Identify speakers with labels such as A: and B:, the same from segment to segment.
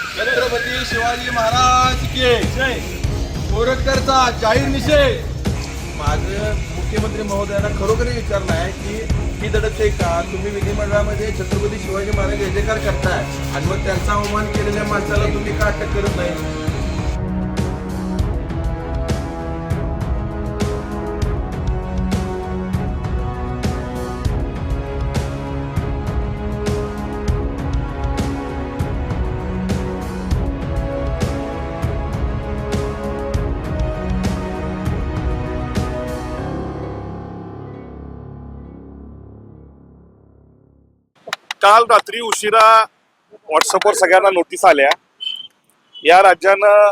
A: छत्रपती शिवाजी महाराज के कोरटकरचा जाहीर निषेध. माझं मुख्यमंत्री महोदयांना खरोखरी विचारणं आहे की ही दडत का? तुम्ही विधिमंडळामध्ये छत्रपती शिवाजी महाराज जय करताय आणि मग त्यांचा अवमान केलेल्या माणसाला तुम्ही का अटक करत नाही?
B: काल रात्री उशिरा व्हॉट्सअपवर सगळ्यांना नोटीस आल्या. या राज्यानं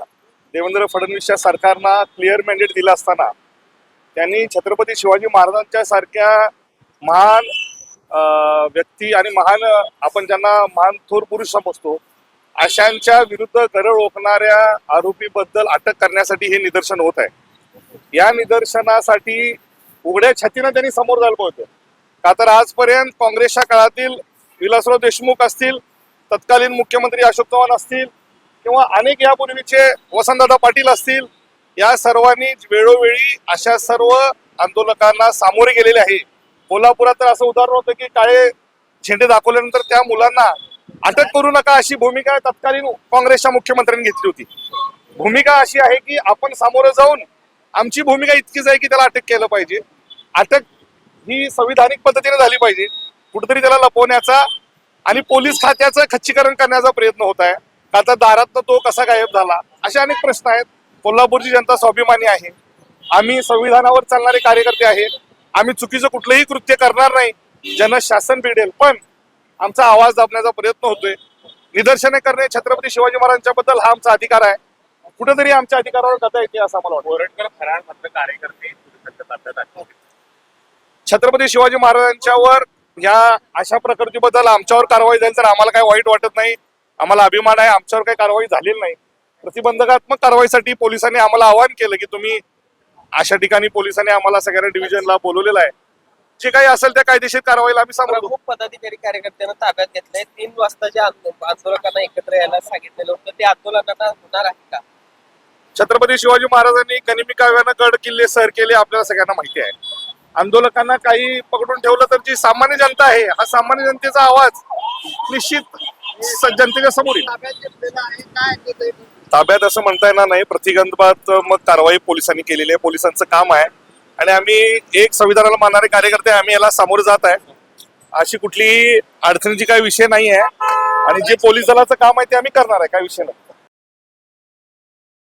B: देवेंद्र फडणवीसच्या सरकारना क्लिअर मॅन्डेट दिला असताना त्यांनी छत्रपती शिवाजी महाराजांच्या सारख्या महान व्यक्ती आणि महान आपण ज्यांना महान थोर पुरुष समजतो अशांच्या विरुद्ध गरळ ओकणाऱ्या आरोपीबद्दल अटक करण्यासाठी हे निदर्शन होत आहे. या निदर्शनासाठी उघड्या छातीनं त्यांनी समोर झालं होतं. का तर आजपर्यंत काँग्रेसच्या काळातील विलासराव देशमुख असतील तत्कालीन मुख्यमंत्री अशोक चव्हाण असतील किंवा अनेक यापूर्वीचे वसंतदादा पाटील असतील या सर्वांनी वेळोवेळी अशा सर्व आंदोलकांना सामोरे गेलेले आहे. कोल्हापुरात तर असं उदाहरण होतं की काळे झेंडे दाखवल्यानंतर त्या मुलांना अटक करू नका अशी भूमिका तत्कालीन काँग्रेसच्या मुख्यमंत्र्यांनी घेतली होती. भूमिका अशी आहे की आपण सामोरं जाऊन आमची भूमिका इतकीच आहे की त्याला अटक केलं पाहिजे. अटक ही संविधानिक पद्धतीने झाली पाहिजे. कुठेतरी त्याला लपवण्याचा आणि पोलीस खात्याचं खच्चीकरण करण्याचा प्रयत्न होत आहे. का तर दारातनं तो कसा गायब झाला? असे अनेक प्रश्न आहेत. कोल्हापूरची जनता स्वाभिमानी आहे. आम्ही संविधानावर चालणारे कार्यकर्ते आहेत आम्ही चुकीचं कुठलंही कृत्य करणार नाही. जन शासन पिडेल पण आमचा आवाज दाबण्याचा प्रयत्न होतोय. निदर्शने करणे छत्रपती शिवाजी महाराजांच्या बद्दल हा आमचा अधिकार आहे. कुठेतरी आमच्या अधिकारावर गदा येते असं मला वाटतं.
C: कार्यकर्ते
B: छत्रपती शिवाजी महाराजांच्यावर या अशा प्रकृतीबद्दल आमच्यावर कारवाई झाली तर आम्हाला काही वाईट वाटत नाही. आम्हाला अभिमान आहे आमच्यावर काही कारवाई झालेली नाही. प्रतिबंधकात्मक कारवाईसाठी पोलिसांनी आम्हाला आवाहन केलं की तुम्ही अशा ठिकाणी पोलिसांनी आम्हाला सगळ्यांना डिव्हिजनला बोलवलेलं आहे. जे काही असेल त्या कायदेशीर कारवाईला आम्ही सांगतो
D: प्रमुख पदाधिकारी कार्यकर्त्यांना ताब्यात घेतलंय. तीन वाजता जे आंदो- आंदोलकांना एकत्र यायला सांगितलेलं होतं ते आंदोलनाला होणार आहे का?
B: छत्रपती शिवाजी महाराजांनी गनिमी काव्यानं गड किल्ले सर केले आपल्याला सगळ्यांना माहिती आहे. आंदोलकांना काही पकडून ठेवलं तर जी सामान्य जनता आहे हा सामान्य जनतेचा आवाज निश्चित जनतेच्या समोर येईल. ताब्यात असं म्हणता येणार नाही. प्रतिबंधात्मक कारवाई पोलिसांनी केलेली आहे. पोलिसांचं काम आहे. आणि आम्ही एक संविधानाला मानणारे कार्यकर्ते आम्ही याला सामोरे जात आहे. अशी कुठली अडचणीची काही विषय नाही आहे आणि जे पोलीस दलाचं काम आहे ते आम्ही करणार आहे. काय विषय नाही.